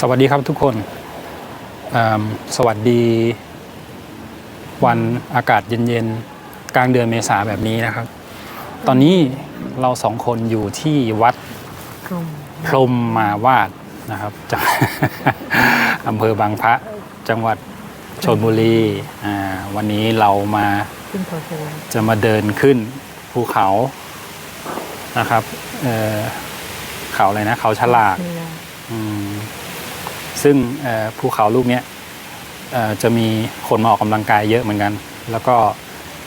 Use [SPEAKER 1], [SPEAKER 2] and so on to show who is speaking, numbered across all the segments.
[SPEAKER 1] สวัสดีครับทุกคน สวัสดี วันอากาศเย็นๆ กลางเดือนเมษาแบบนี้นะครับ ตอนนี้เราสองคนอยู่ที่วัดพรหมมาวาดนะครับจากอำเภอบางพระจังหวัดชลบุรีวันนี้เรามาจะมาเดินขึ้นภูเขานะครับเขาอะไรนะเขาฉลาก ซึ่งภูเขาลูกนี้จะมีคนมาออกกำลังกายเยอะเหมือนกัน แล้วก็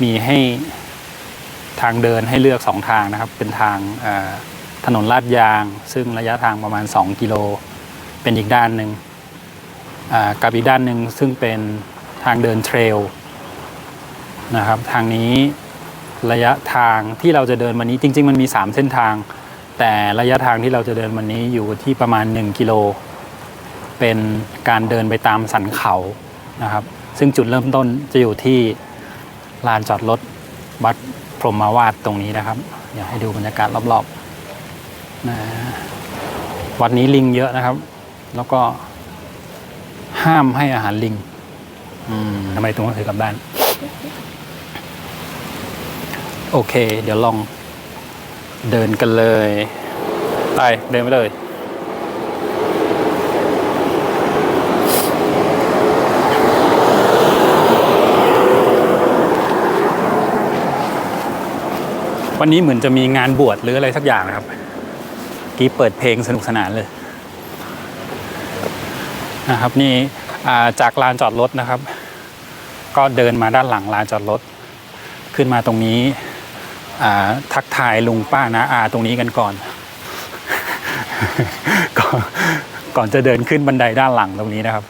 [SPEAKER 1] มีให้ทางเดินให้เลือกสองทางนะครับ เป็นทางถนนลาดยาง ซึ่งระยะทางประมาณ 2 กิโล เป็นอีกด้านหนึ่งกับอีกด้านหนึ่งซึ่งเป็นทางเดินเทรลนะครับทางนี้ระยะทางที่เราจะเดินวันนี้จริง ๆ มันมี 3 เส้นทาง แต่ระยะทางที่เราจะเดินวันนี้อยู่ที่ประมาณ 1 กิโล เป็นการเดินไปตามสันเขานะครับ ซึ่งจุดเริ่มต้นจะอยู่ที่ลานจอดรถวัดพรหมาวาดตรงนี้นะครับอยากให้ดูบรรยากาศรอบๆนะวัดนี้ลิงเยอะนะครับ แล้วก็ห้ามให้อาหารลิงอทำไมตรงนั้นถือกลับด้าน โอเค เดี๋ยวลองเดินกันเลย ไป เดินไปเลย วันนี้เหมือนจะมีงานบวชหรืออะไรสักอย่างนะครับ กี้เปิดเพลงสนุกสนานเลยนะครับนี่จากลานจอดรถนะครับ ก็เดินมาด้านหลังลานจอดรถ ขึ้นมาตรงนี้ทักทายลุงป้านะอาตรงนี้กันก่อน ก่อนก่อนจะเดินขึ้นบันไดด้านหลังตรงนี้นะครับ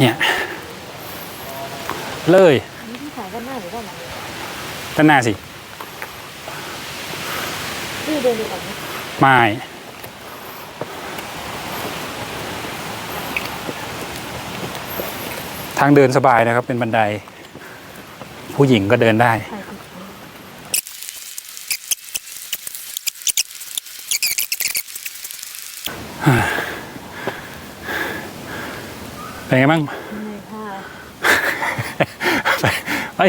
[SPEAKER 1] เนี่ยเลย
[SPEAKER 2] กันหน้าหรือว่าหลัง
[SPEAKER 1] ด้านหน้าสิ
[SPEAKER 2] ที่เดินดีกว่าไหม
[SPEAKER 1] ไม่ทางเดินสบายนะครับ เป็นบันได ผู้หญิงก็เดินได้
[SPEAKER 2] ถ่ายติด
[SPEAKER 1] เป็นไงบ้าง
[SPEAKER 2] ในผ้า
[SPEAKER 1] ไปไป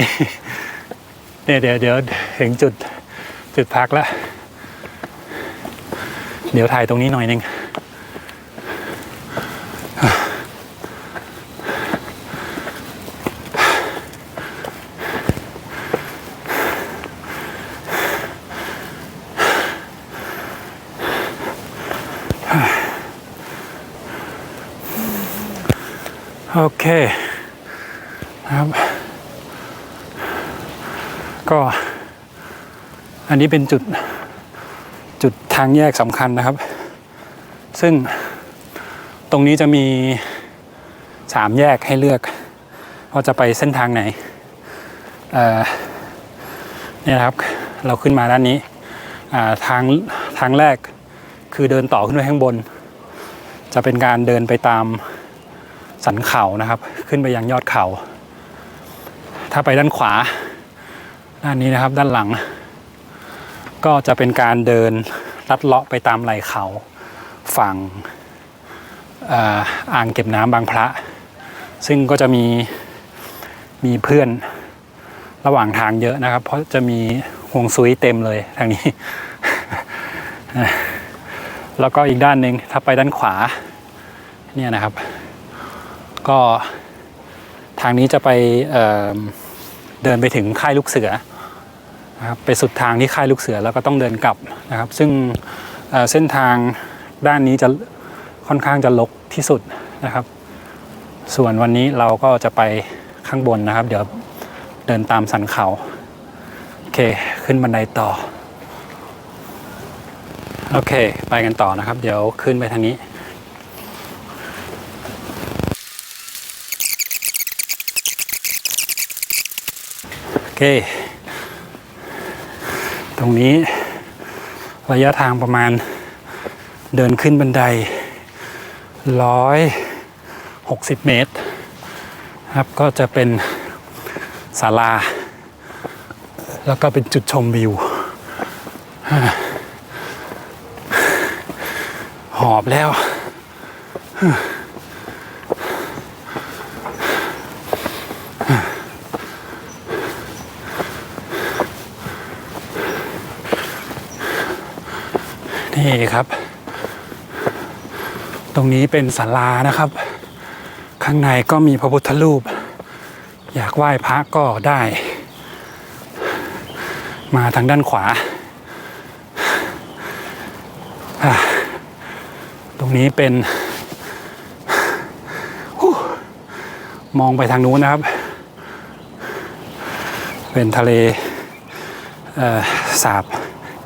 [SPEAKER 1] เดี๋ยเดี๋ยวเดี๋ยวถึงจุดจุดพักแล้ว เดี๋ยวถ่ายตรงนี้หน่อยหนึงโอเคครับ ก็ อันนี้เป็นจุดจุดทางแยกสำคัญนะครับ ซึ่งตรงนี้จะมีสามแยกให้เลือกว่าจะไปเส้นทางไหนเเนี่ยครับเราขึ้นมาด้านนี้ทางทางแรกคือเดินต่อขึ้นไปข้างบน จะเป็นการเดินไปตามสันเขานะครับ ขึ้นไปยังยอดเขา ถ้าไปด้านขวา ด้านนี้นะครับด้านหลัง ก็จะเป็นการเดินลัดเลาะไปตามไหล่เขาฝั่งอ่อางเก็บน้ำบางพระ ซึ่งก็จะมีมีเพื่อนระหว่างทางเยอะนะครับ เพราะจะมีห่วงซุยเต็มเลยทางนี้ แล้วก็อีกด้านหนึ่งถ้าไปด้านขวาเนี่ยนะครับ ก็ทางนี้จะไปเเดินไปถึงค่ายลูกเสือ นะครับไปสุดทางที่ค่ายลูกเสือแล้วก็ต้องเดินกลับนะครับ ซึ่งเเส้นทางด้านนี้จะค่อนข้างจะลกที่สุดนะครับ ส่วนวันนี้เราก็จะไปข้างบนนะครับ เดี๋ยวเดินตามสันเขาโอเคขึ้นบันไดต่อโอเค ไปกันต่อนะครับ เดี๋ยวขึ้นไปทางนี้โอเค ตรงนี้ระยะทางประมาณเดินขึ้นบันไดร้อยหกสิบเมตรครับก็จะเป็นศาลา แล้วก็เป็นจุดชมวิว หอบแล้ว นี่ครับ ตรงนี้เป็นศาลานะครับ ข้างในก็มีพระพุทธรูป อยากไหว้พระก็ได้ มาทางด้านขวา ตรงนี้เป็นมองไปทางนู้นนะครับ เป็นทะเลเสาบ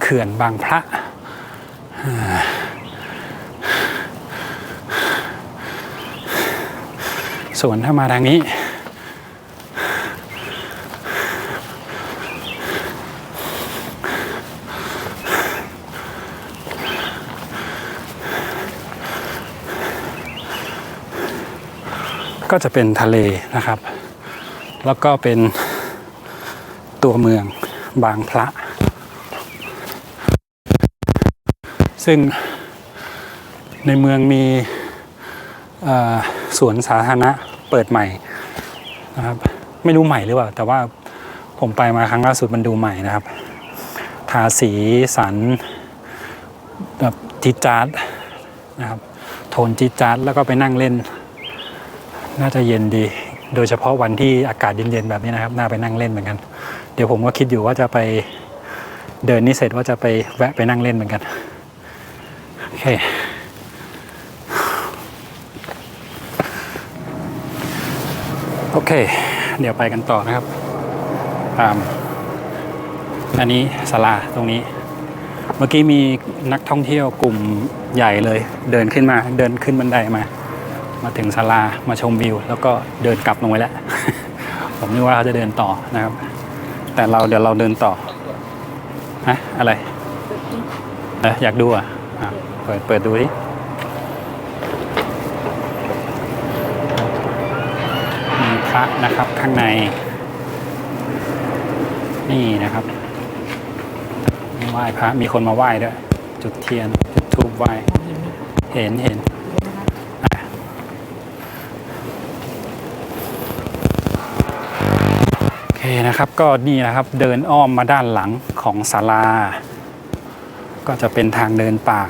[SPEAKER 1] เขื่อนบางพระ ส่วนถ้ามาทางนี้ ก็จะเป็นทะเลนะครับ แล้วก็เป็นตัวเมืองบางพระ ซึ่งในเมืองมีอ่อ สวนสาธารณะเปิดใหม่นะครับไม่รู้ใหม่หรือเปล่า แต่ว่าผมไปมาครั้งล่าสุดมันดูใหม่นะครับ ทาสีสันแบบจิจาร์ดนะครับ โทนจิจาร์ดแล้วก็ไปนั่งเล่น น่าจะเย็นดี โดยเฉพาะวันที่อากาศเย็นๆแบบนี้นะครับ น่าไปนั่งเล่นเหมือนกัน เดี๋ยวผมก็คิดอยู่ว่าจะไปเดินนี่เสร็จว่าจะไปแวะไปนั่งเล่นเหมือนกัน โอเค โอเค เดี๋ยวไปกันต่อนะครับ ตาม อันนี้ศาลาตรงนี้ เมื่อกี้มีนักท่องเที่ยวกลุ่มใหญ่เลย เดินขึ้นมาเดินขึ้นบันไดมา มาถึงศาลามาชมวิว แล้วก็เดินกลับลงไปแล้ว ผมนึกว่าเขาจะเดินต่อนะครับ แต่เราเดี๋ยวเราเดินต่อฮะอะไรอยากดูอะเปิดเปิดดูดิมีพ ระนะครับข้างใน นี่นะครับไหว้พระมีคนมาไหว้ด้วย จุดเทียน จุดธูปไหว้ เห็นเห็นโอเคนะครับก็นี่นะครับเดินอ้อมมาด้านหลังของศาลา ก็จะเป็นทางเดินป่า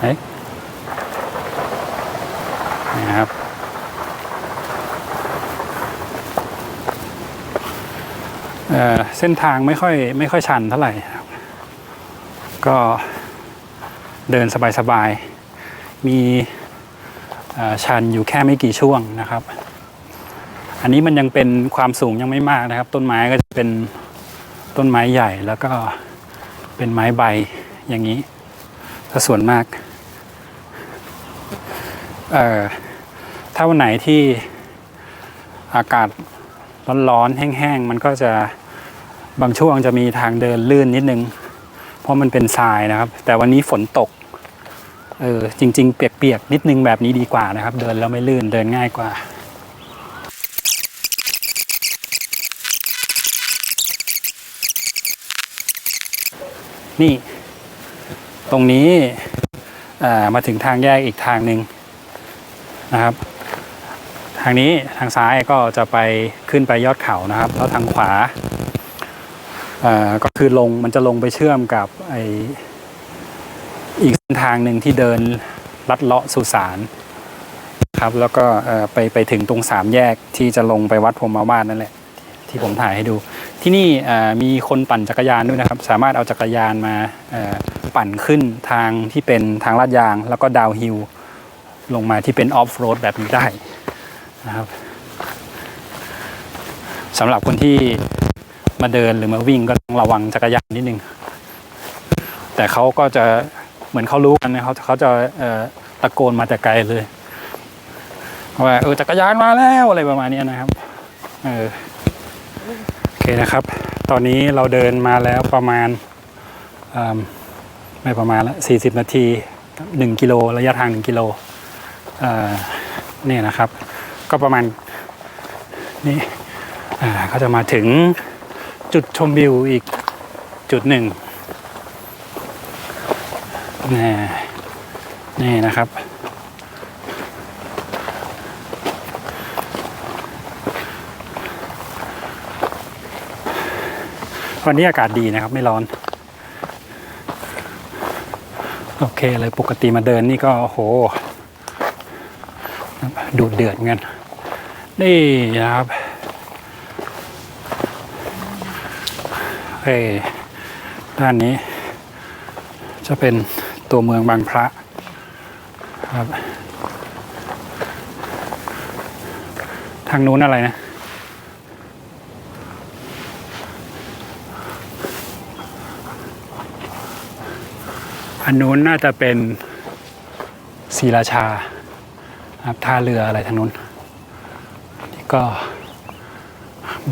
[SPEAKER 1] เฮ้ยนี่นะครับ เส้นทางไม่ค่อยไม่ค่อยชันเท่าไหร่ครับ ก็เดินสบายๆ มีชันอยู่แค่ไม่กี่ช่วงนะครับ อันนี้มันยังเป็นความสูงยังไม่มากนะครับ ต้นไม้ก็จะเป็นต้นไม้ใหญ่แล้วก็เป็นไม้ใบอย่างนี้ถ้าส่วนมากเอ่อถ้าวันไหนที่อากาศร้อนๆ แห้งๆ มันก็จะ บางช่วงจะมีทางเดินลื่นนิดนึง เพราะมันเป็นทรายนะครับ แต่วันนี้ฝนตก เออจริง ๆ เปียกๆนิดนึงแบบนี้ดีกว่านะครับ เดินแล้วไม่ลื่นเดินง่ายกว่านี่ตรงนี้มาถึงทางแยกอีกทางหนึ่งนะครับ ทางนี้ทางซ้ายก็จะไปขึ้นไปยอดเขานะครับ แล้วทางขวา ก็คือลงมันจะลงไปเชื่อมกับไออีกเส้นทางหนึ่งที่เดินลัดเลาะสุสานครับแล้วก็ไปไปถึงตรงสามแยกที่จะลงไปวัดพรหมวาดนั่นแหละ ที่ผมถ่ายให้ดู ที่นี่มีคนปั่นจักรยานด้วยนะครับ สามารถเอาจักรยานมาปั่นขึ้นทางที่เป็นทางลาดยาง แล้วก็ดาวฮิลลงมาที่เป็นออฟโรดแบบนี้ได้นะครับสำหรับคนที่ มาเดินหรือมาวิ่งก็ต้องระวังจักรยานนิดนึง แต่เขาก็จะเหมือนเขารู้กันนะเขาเขาจะตะโกนมาแต่ไกลเลยว่าเออจักรยานมาแล้วอะไรประมาณนี้นะครับเออโอเคนะครับ ตอนนี้เราเดินมาแล้วประมาณไม่ประมาณละ40นาที1กิโลระยะทาง1กิโลเนี่ยนะครับ ก็ประมาณนี่อ่าจะมาถึง จุดชมวิวอีกจุดหนึ่งนี่นี่นะครับ วันนี้อากาศดีนะครับไม่ร้อน โอเคเลยปกติมาเดินนี่ก็โอ้โหดูดเดือดเหมือนกันนี่นะครับ เฮ้ยด้านนี้ จะเป็นตัวเมืองบางพระครับ ทางนู้นอะไรนะอันนู้นน่าจะเป็นศรีราชาครับท่าเรืออะไรทางนู้นนี่ก็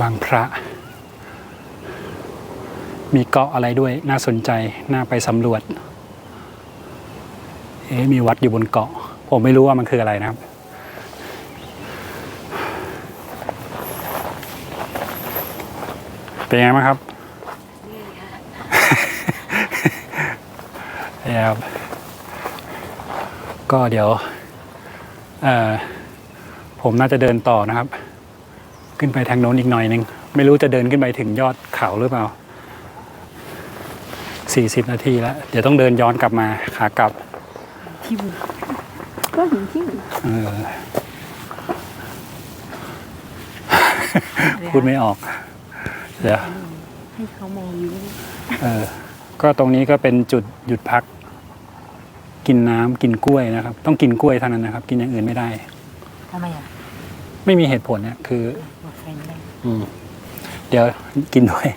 [SPEAKER 1] บางพระ มีเกาะอะไรด้วยน่าสนใจน่าไปสำรวจ เอ๊มีวัดอยู่บนเกาะ ผมไม่รู้ว่ามันคืออะไรนะครับ เป็นไงบ้างครับนะครับ ก็เดี๋ยวผมน่าจะเดินต่อนะครับ ขึ้นไปทางโน้นอีกหน่อยหนึง ไม่รู้จะเดินขึ้นไปถึงยอดเขาหรือเปล่า 40 นาทีแล้ว เดี๋ยวต้องเดินย้อนกลับมาขากลับ
[SPEAKER 2] ที่บุก็เห็นที่
[SPEAKER 1] เออพูดไม่ออก เดี๋ยว
[SPEAKER 2] ให้เขามองวิว
[SPEAKER 1] เออ ก็ตรงนี้ก็เป็นจุดหยุดพัก กินน้ำกินกล้วยนะครับ ต้องกินกล้วยเท่านั้นนะครับ กินอย่างอื่นไม่ได้
[SPEAKER 2] ทำไมอะ
[SPEAKER 1] ไม่มีเหตุผลเนี่ยคือ
[SPEAKER 2] หมดไฟไม่ได้
[SPEAKER 1] อืม เดี๋ยวกินด้วย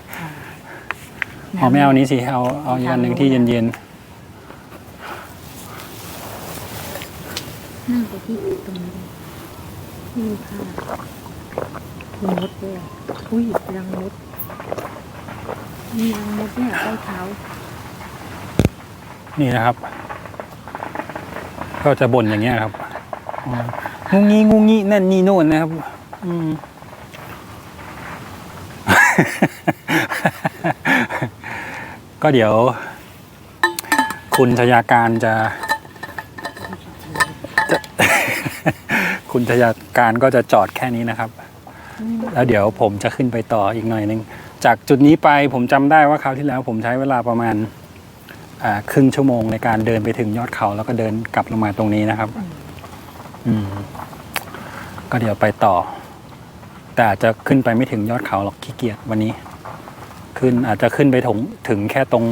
[SPEAKER 1] เอาไม่เอานี้สิเอาเอาอีกอันหนึ่งที่เย็น
[SPEAKER 2] นั่งไปที่ตรงนี้นี่ค่ะมีมดด้วยอุ้ยรังมดมีรังมดเนี่ยใต้เท้า
[SPEAKER 1] ๆนี่นะครับ ก็จะบ่นอย่างเงี้ยครับอืมงูงี้งูงี้นั่นนี่โน่นนะครับ อืม ก็เดี๋ยว คุณชยาการจะจะ คุณชยาการก็จะจอดแค่นี้นะครับ แล้วเดี๋ยวผมจะขึ้นไปต่ออีกหน่อยหนึงจากจุดนี้ไปผมจำได้ว่าคราวที่แล้ว ผมใช้เวลาประมาณอ่าครึ่งชั่วโมงในการเดินไปถึงยอดเขา แล้วก็เดินกลับลงมาตรงนี้นะครับ อืม ก็เดี๋ยวไปต่อ แต่อาจจะขึ้นไปไม่ถึงยอดเขาหรอกขี้เกียจวันนี้ ขึ้น อาจจะขึ้นไปถึงถึงแค่ตรง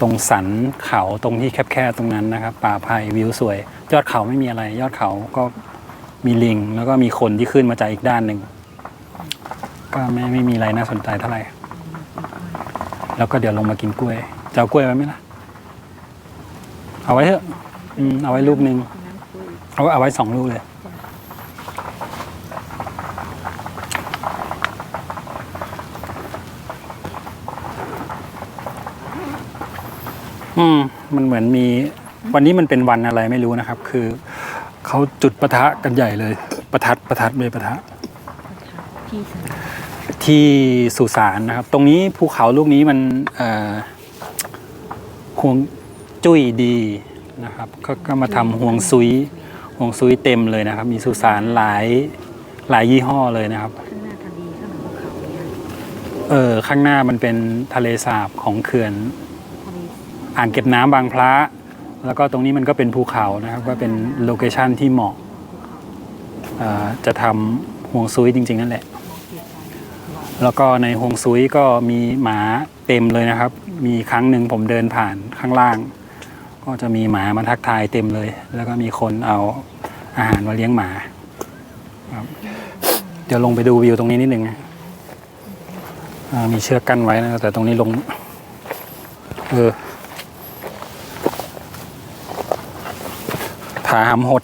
[SPEAKER 1] ตรงสันเขาตรงที่แคบๆตรงนั้นนะครับ ป่าไผ่วิวสวย ยอดเขาไม่มีอะไร ยอดเขาก็มีลิง แล้วก็มีคนที่ขึ้นมาจากอีกด้านหนึ่งก็ไม่ไม่มีอะไรน่าสนใจเท่าไหร่แล้วก็เดี๋ยวลงมากินกล้วยจะเอากล้วยไว้ไหมล่ะ เอาไว้เถอะ อืมเอาไว้ลูกหนึ่งเอาเอาไว้สองลูกเลย อืมมันเหมือนมี วันนี้มันเป็นวันอะไรไม่รู้นะครับ คือเขาจุดประทะกันใหญ่เลย ประทัดประทัดเลยประทะ
[SPEAKER 2] ที่สนาม
[SPEAKER 1] ที่สุสานนะครับ ตรงนี้ภูเขาลูกนี้มันเอ่อห่วงจุ้ยดีนะครับก็ก็มาทำห่วงซุยห่วงซุยเต็มเลยนะครับ มีสุสานหลายหลายยี่ห้อเลยนะครับ
[SPEAKER 2] ข้างหน้าทะเลข้างหลังภูเขาเนี่ย
[SPEAKER 1] เออข้างหน้ามันเป็นทะเลสาบของเขื่อน
[SPEAKER 2] ทะเล
[SPEAKER 1] อ่างเก็บน้ำบางพระแล้วก็ตรงนี้มันก็เป็นภูเขานะครับก็เป็นโลเคชันที่เหมาะจะทำห่วงซุยจริง ๆ นั่นแหละ แล้วก็ในฮวงซุยก็มีหมาเต็มเลยนะครับ มีครั้งหนึ่งผมเดินผ่านข้างล่าง ก็จะมีหมามาทักทายเต็มเลย แล้วก็มีคนเอาอาหารมาเลี้ยงหมาครับเดี๋ยวลงไปดูวิวตรงนี้นิดนึงนะมีเชือกกั้นไว้นะแต่ตรงนี้ลง เออาหำหด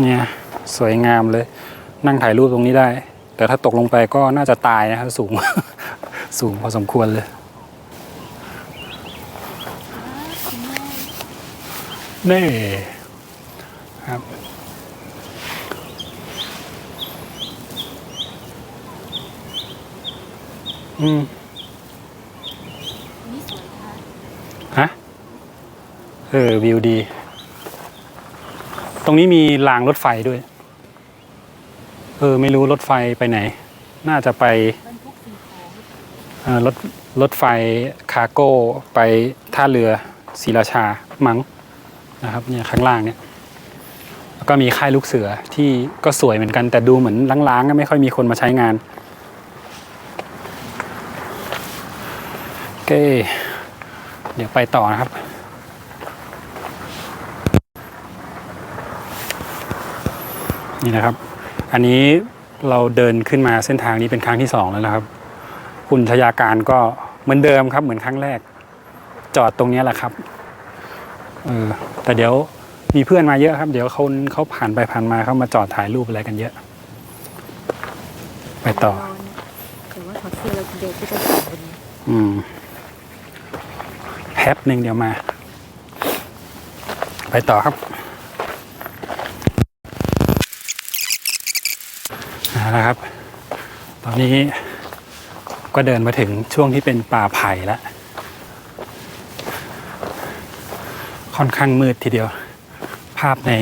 [SPEAKER 1] เนี่ย สวยงามเลย นั่งถ่ายรูปตรงนี้ได้ แต่ถ้าตกลงไปก็น่าจะตายนะครับ สูง สูงพอสมควรเลย นี่ครับอืม
[SPEAKER 2] นี่สวยนะคะ
[SPEAKER 1] ฮะ เออ วิวดีต รงนี้มีรางรถไฟด้วย เออ ไม่รู้รถไฟไปไหน น่าจะไป
[SPEAKER 2] ร
[SPEAKER 1] ถรถไฟคาร์โก้ไปท่าเรือศรีราชามั้งนะครับเนี่ยข้างล่างเนี่ยแล้วก็มีค่ายลูกเสือที่ก็สวยเหมือนกันแต่ดูเหมือนล้างๆก็ไม่ค่อยมีคนมาใช้งานโอเคเดี๋ยวไปต่อนะครับ นี่นะครับ อันนี้เราเดินขึ้นมาเส้นทางนี้เป็นครั้งที่สองแล้วนะครับ คุณชยาการก็เหมือนเดิมครับ เหมือนครั้งแรก จอดตรงนี้แหละครับเออแต่เดี๋ยวมีเพื่อนมาเยอะครับ เดี๋ยวเขาเขาผ่านไปผ่านมาเขามาจอดถ่ายรูปอะไรกันเยอะ ไปต่อ
[SPEAKER 2] แต่ว่าถอดเสื้อเราเดินที่จะถ่ายบนนี้
[SPEAKER 1] อืมแป๊บหนึ่งเดี๋ยวมา ไปต่อครับ เอาละครับ ตอนนี้ก็เดินมาถึงช่วงที่เป็นป่าไผ่แล้ว ค่อนข้างมืดทีเดียว ภาพใน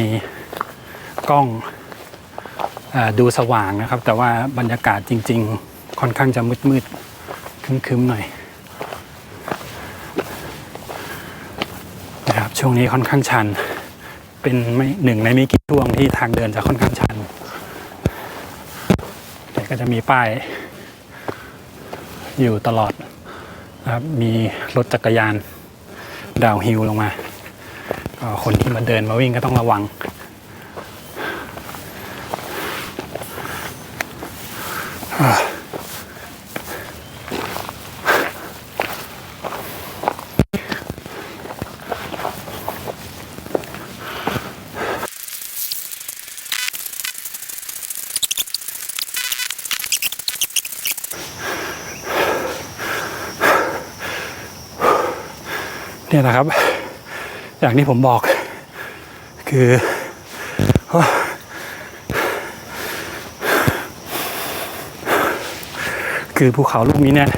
[SPEAKER 1] กล้องอดูสว่างนะครับ แต่ว่าบรรยากาศจริง ๆ ค่อนข้างจะมืดๆคึมๆหน่อยนะครับช่วงนี้ค่อนข้างชัน เป็นไม่หนึ่งในไม่กี่ช่วงที่ทางเดินจะค่อนข้างชัน ก็จะมีป้ายอยู่ตลอดนะครับมีรถจักรยานดาวฮิลลงมาก็คนที่มาเดินมาวิ่งก็ต้องระวัง เนี่ยนะครับ อย่างที่ผมบอกคือคือภูเขาลูกนี้เนี่ย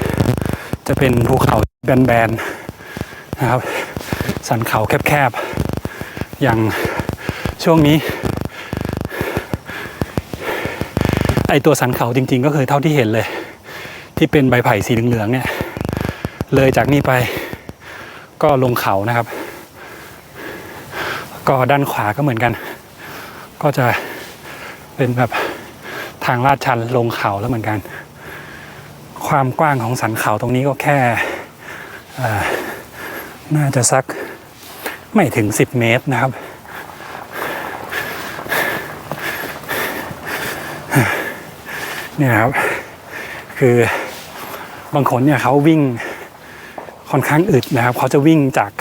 [SPEAKER 1] จะเป็นภูเขาแบนๆนะครับ สันเขาแคบๆ อย่างช่วงนี้ ไอตัวสันเขาจริง ๆ ก็คือเท่าที่เห็นเลย ที่เป็นใบไผ่สีเหลืองๆเนี่ย เลยจากนี่ไป ก็ลงเขานะครับ ก็ด้านขวาก็เหมือนกัน ก็จะเป็นแบบทางลาดชันลงเขาแล้วเหมือนกัน ความกว้างของสันเขาตรงนี้ก็แค่น่าจะสักไม่ถึง 10 เมตรนะครับ เนี่ยครับ คือบางคนเนี่ยเขาวิ่ง ค่อนข้างอึดนะครับเขาจะวิ่งจาก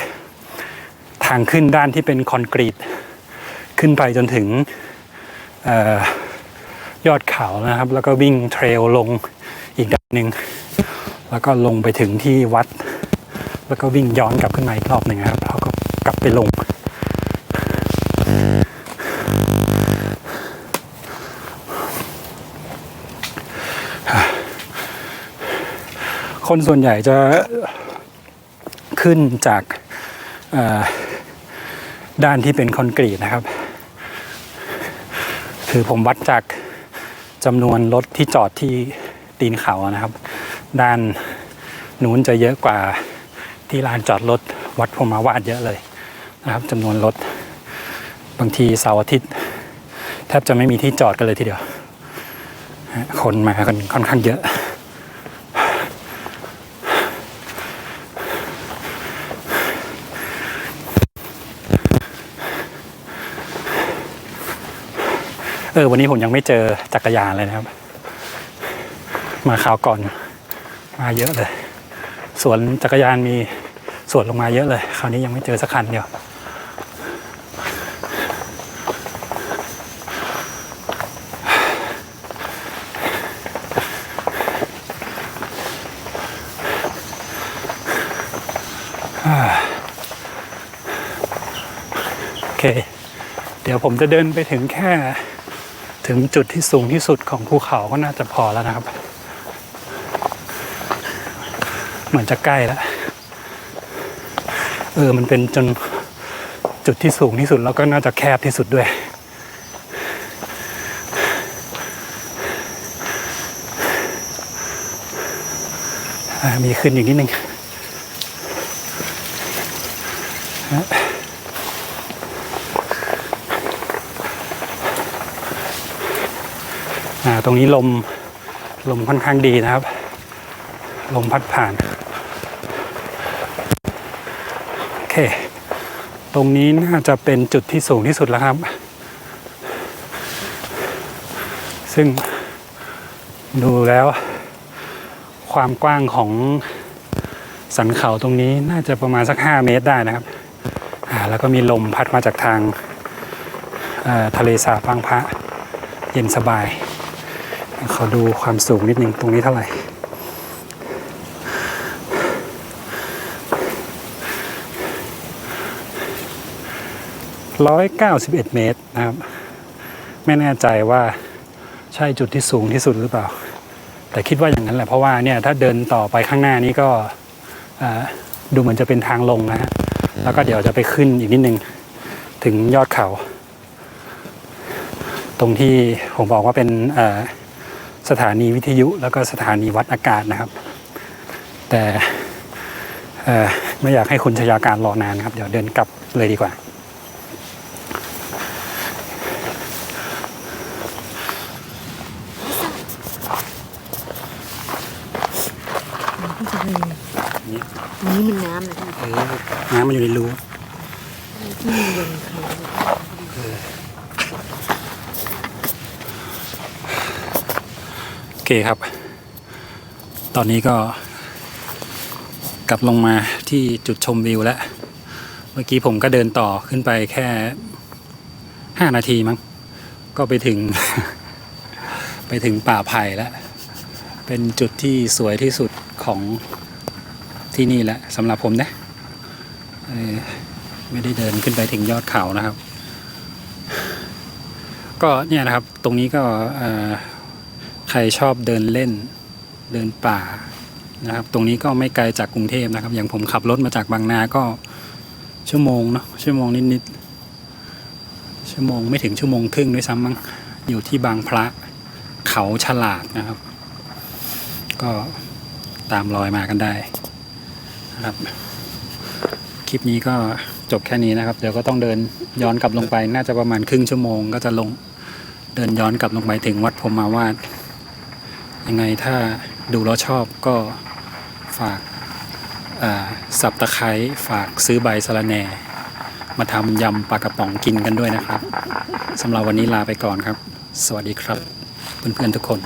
[SPEAKER 1] ทางขึ้นด้านที่เป็นคอนกรีต ขึ้นไปจนถึงออยอดเขานะครับ แล้วก็วิ่งเทรลลงอีกด้านหนึ่งแล้วก็ลงไปถึงที่วัด แล้วก็วิ่งย้อนกลับขึ้นมาอีกรอบหนึ่งครับแล้วก็กลับไปลงคนส่วนใหญ่จะ ขึ้นจากด้านที่เป็นคอนกรีตนะครับ คือผมวัดจากจำนวนรถที่จอดที่ตีนเขานะครับ ด้านนู้นจะเยอะกว่าที่ลานจอดรถวัดพมาวาดเยอะเลยนะครับจำนวนรถบางทีเสาร์อาทิตย์ แทบจะไม่มีที่จอดกันเลยทีเดียว คนมากันค่อนข้างเยอะ เออวันนี้ผมยังไม่เจอจักรยานเลยนะครับ มาคราวก่อน มาเยอะเลย สวนจักรยานมีสวนลงมาเยอะเลย คราวนี้ยังไม่เจอสักคันเดียวโอเค เดี๋ยวผมจะเดินไปถึงแค่ ถึงจุดที่สูงที่สุดของภูเขาก็น่าจะพอแล้วนะครับ เหมือนจะใกล้แล้วเออมันเป็นจนจุดที่สูงที่สุดแล้วก็น่าจะแคบที่สุดด้วย มีขึ้นอีกนิดนึงฮะอ่า ตรงนี้ลมลมค่อนข้างดีนะครับ ลมพัดผ่าน โอเค ตรงนี้น่าจะเป็นจุดที่สูงที่สุดแล้วครับ ซึ่งดูแล้ว ความกว้างของสันเขาตรงนี้น่าจะประมาณสัก 5 เมตรได้นะครับ อ่า แล้วก็มีลมพัดมาจากทางทะเลสาบบางพระเย็นสบาย ขอดูความสูงนิดนึงตรงนี้เท่าไหร่ ร้อยเก้าสิบเอ็ดเมตรนะครับ ไม่แน่ใจว่าใช่จุดที่สูงที่สุดหรือเปล่า แต่คิดว่าอย่างนั้นแหละ เพราะว่าเนี่ยถ้าเดินต่อไปข้างหน้านี้ก็อ่าดูเหมือนจะเป็นทางลงนะฮะ แล้วก็เดี๋ยวจะไปขึ้นอีกนิดนึง ถึงยอดเขา ตรงที่ผมบอกว่าเป็นเอ่อ สถานีวิทยุ แล้วก็สถานีวัดอากาศนะครับ แต่เอ่อไม่อยากให้คุณชยาการรอนานนะครับ เดี๋ยวเดินกลับเลยดีกว่า
[SPEAKER 2] มันก็จะมี
[SPEAKER 1] นี่
[SPEAKER 2] อันนี้มันน้ำนะพี่
[SPEAKER 1] เออน้ำมันอยู่ในรู
[SPEAKER 2] ที่มันบนเขา
[SPEAKER 1] โอ เคครับ ตอนนี้ก็ กลับลงมาที่จุดชมวิวแล้ว เมื่อกี้ผมก็เดินต่อขึ้นไปแค่ห้านาทีมั้ง ก็ไปถึง ไปถึงป่าไผ่แล้ว เป็นจุดที่สวยที่สุดของที่นี่แหละสำหรับผมนะไม่ได้เดินขึ้นไปถึงยอดเขานะครับ ก็เนี่ยนะครับ ตรงนี้ก็อ่อ ใครชอบเดินเล่นเดินป่านะครับ ตรงนี้ก็ไม่ไกลจากกรุงเทพนะครับ อย่างผมขับรถมาจากบางนาก็ชั่วโมงเนาะชั่วโมงนิดๆชั่วโมงไม่ถึงชั่วโมงครึ่งด้วยซ้ำมั้งอยู่ที่บางพระเขาฉลาดนะครับ ก็ตามรอยมากันได้นะครับ คลิปนี้ก็จบแค่นี้นะครับ เดี๋ยวก็ต้องเดินย้อนกลับลงไป น่าจะประมาณครึ่งชั่วโมง ก็จะลงเดินย้อนกลับลงไปถึงวัดพรหมาวาด ยังไงถ้าดูแล้วชอบก็ฝากสับตะไคร้ฝากซื้อใบสะระแหน่มาทำยำปลากระป๋องกินกันด้วยนะครับสำหรับวันนี้ลาไปก่อนครับ สวัสดีครับ เพื่อนๆทุกคน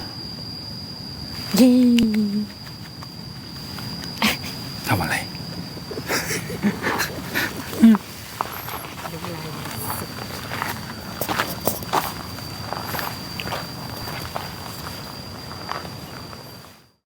[SPEAKER 2] เย้